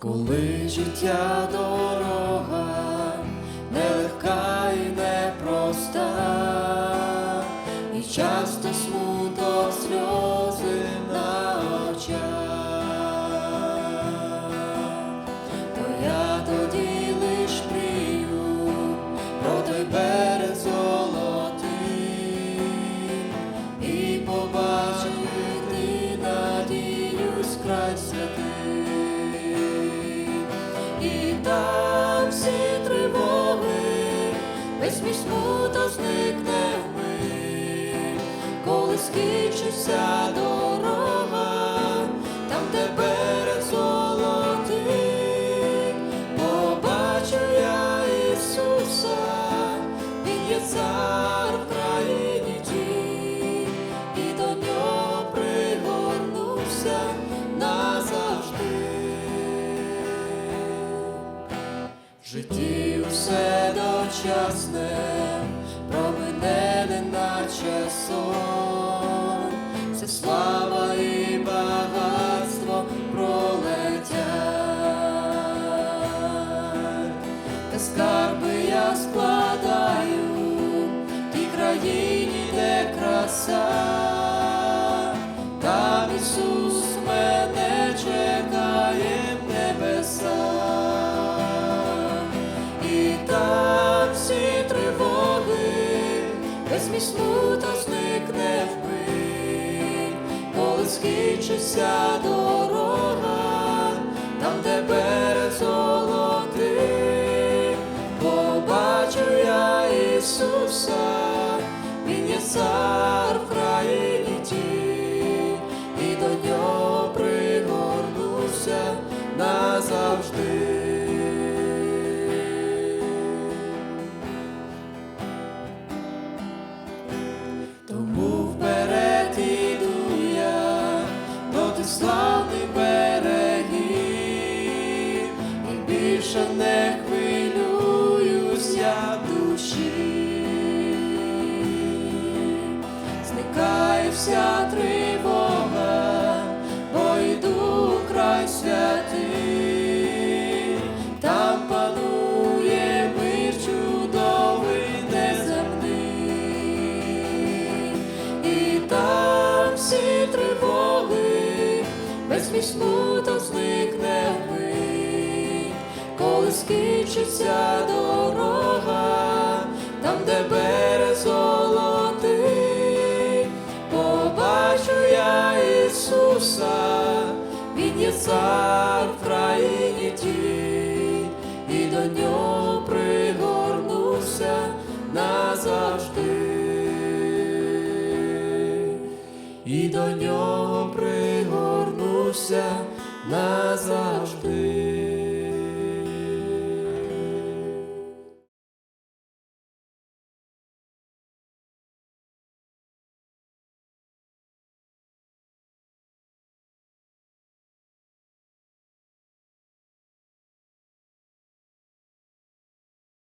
Коли життя дорога нелегка і непроста, і часто смуток сльози на очах, то я тоді лиш мрію про той берег золотий і побачити надіюсь край святий. І там всі тривоги, весь мій смуток зникне вмить, коли скінчиться дорога, житті усе дочасне, промене неначе сон, це слава і багатство пролетять, весь мій зникне вмить, коли скінчиться дорога, там, де берег золотий, побачу я Ісуса, Він є цар в країні тій, і до нього пригорнуся назавжди. Славних берегів, і більше не хвилююсь я душі, зникає вся тривога, мій смуток зникне вмить, коли скінчиться дорога, там, де берег золотий, побачу я Ісуса, Він є цар в країні тій, і до нього пригорнуся назавжди, і до нього пригорнуся назавжди.